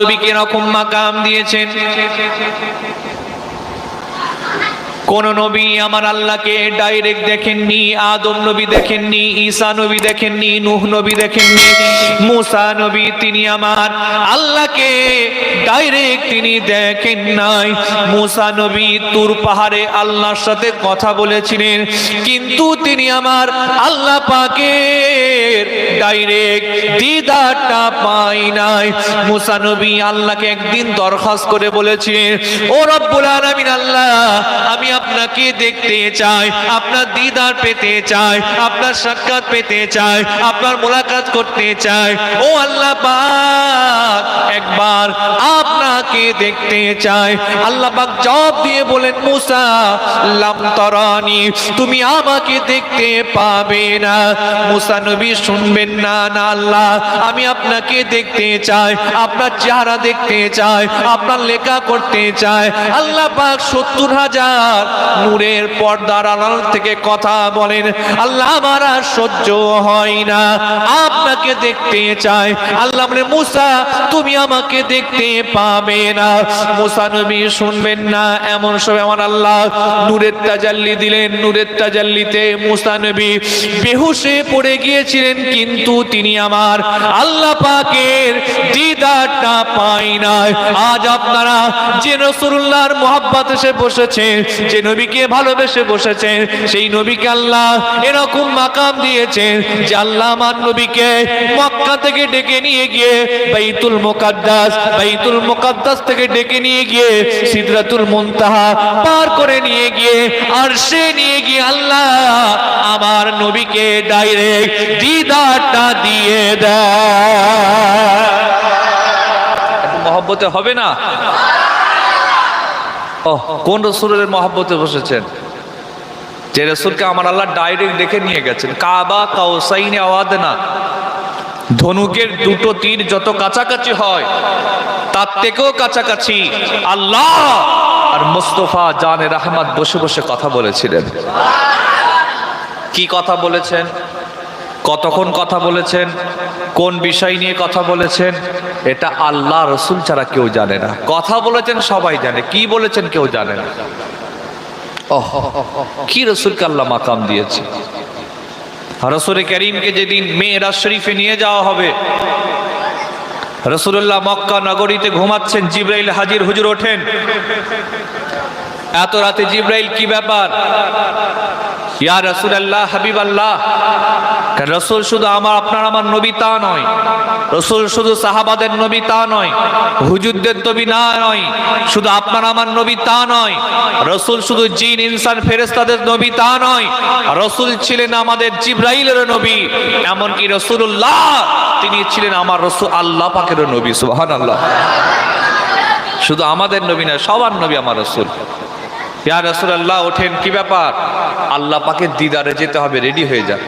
নবীকে এরকম মাকাম দিয়েছেন? কোন নবী আমার আল্লাহকে ডাইরেক্ট দেখেননি, আদম নবী দেখেননি, ঈসা নবী দেখেননি, নূহ নবী দেখেননি, মুসা নবী তিনি আমার আল্লাহকে ডাইরেক্ট তিনি দেখেন নাই। মুসা নবী তুর পাহাড়ে আল্লাহর সাথে কথা বলেছিলেন, কিন্তু তিনি আমার আল্লাহ পাকের করে বলেছে, ও রব্বুল আলামিন আল্লাহ, আমি আপনাকে দেখতে চাই, আপনার দিদার পেতে চাই, আপনার সাক্ষাৎ পেতে চাই, আপনার মোলাকাত করতে চাই। ও আল্লাহ পাক, একবার আপনাকে দেখতে চাই আল্লাহ পাক জবাব দিয়ে বলেন, মুসা, লাম তরানি, তুমি আমাকে দেখতে পাবে না। মুসা নবী, শুনবেন না না আল্লাহ, আমি আপনাকে দেখতে চাই, আপনার চেহারা দেখতে চাই, আপনার লেখা করতে চাই। আল্লাহ পাক সত্তর হাজার নূরের পর্দার আড়াল থেকে কথা বলেন, আল্লাহ আমার সহ্য হয় না আপনাকে দেখতে চাই আল্লাহ বলে, মুসা, তুমি আমাকে দেখতে পাবে না। মুসা নবী শুনবেন না, এমন সময় আমার আল্লাহ নূরের তাজাল্লি দিলেন। নূরের তাজাল্লিতে মুসা নবী বেহুশে পড়ে গিয়েছিলেন, কিন্তু তিনি আমার আল্লাহ পাকের দিদারটা পাই নাই। আজ আপনারা যে রসুল্লাহর মোহাব্বত এসে বসেছেন যে নবীকে ভালোবেসে বসেছেন সেই নবীকে আল্লাহ এরকম মাকাম দিয়েছেন যে আল্লাহ আমার নবীকে মক্কা থেকে ডেকে নিয়ে গিয়ে বাইতুল মুকাদ্দাস বাইতুল মুকাদ্দাস থেকে ডেকে নিয়ে গিয়ে সিদরাতুল মুনতাহা পার করে নিয়ে গিয়ে আর সে নিয়ে গিয়ে আল্লাহ আমার নবীকে ডাইরেক্ট দিদারটা দিয়ে দেয়। মহব্বতে হবে না? ও কোন রসুলের মহব্বতে বসেছেন? যে রসুলকে আমার আল্লাহ ডাইরেক্ট দেখে নিয়ে গেছেন। কাবা কাউসাইনে আওয়াদ না ধনুকের দুটো তীর যত কাছাকাছি হয়, তার থেকেও কাছাকাছি আল্লাহ। আর মুস্তফা জানে রাহমাত বসে বসে কথা বলেছিলেন। কি কথা বলেছেন? কতক্ষণ কথা বলেছেন? কোন বিষয় নিয়ে কথা বলেছেন? এটা আল্লাহ রসুল ছাড়া কেউ জানে না। কথা বলেছেন, সবাই জানে। কি বলেছেন, কেউ জানে না। কি রসুলকে আল্লাহ মাকাম দিয়েছে। রসুল করিমকে যেদিন মেয়েরা শরীফে নিয়ে যাওয়া হবে রসুল্লাহ মক্কা নগরীতে ঘুমাচ্ছেন, জিব্রাইল হাজির হুজুর ওঠেন। এত রাতে জিব্রাইল কি ব্যাপার? ইয়া রসুল আল্লাহ হাবিব আল্লাহ রসুল শুধু আমার, আপনার আমার নবী তা নয়। রসুল শুধু সাহাবাদের নবী তা নয়, হুজুরদের নবী না নয়, শুধু আপনার আমার নবী তা নয়। রসুল শুধু জিন, ইনসান ফেরেস্তাদের নবী তা নয়। রসুল ছিলেন আমাদের জিব্রাইলের নবী, এমনকি রসুল্লাহ তিনি ছিলেন আমার রসুল আল্লাহ পাকের নবী সুহান আল্লাহ শুধু আমাদের নবী না, সবার নবী আমার রসুল। ইয়া রসুল আল্লাহ ওঠেন কি ব্যাপার? আল্লাহ পাকে দিদারে যেতে হবে রেডি হয়ে যান।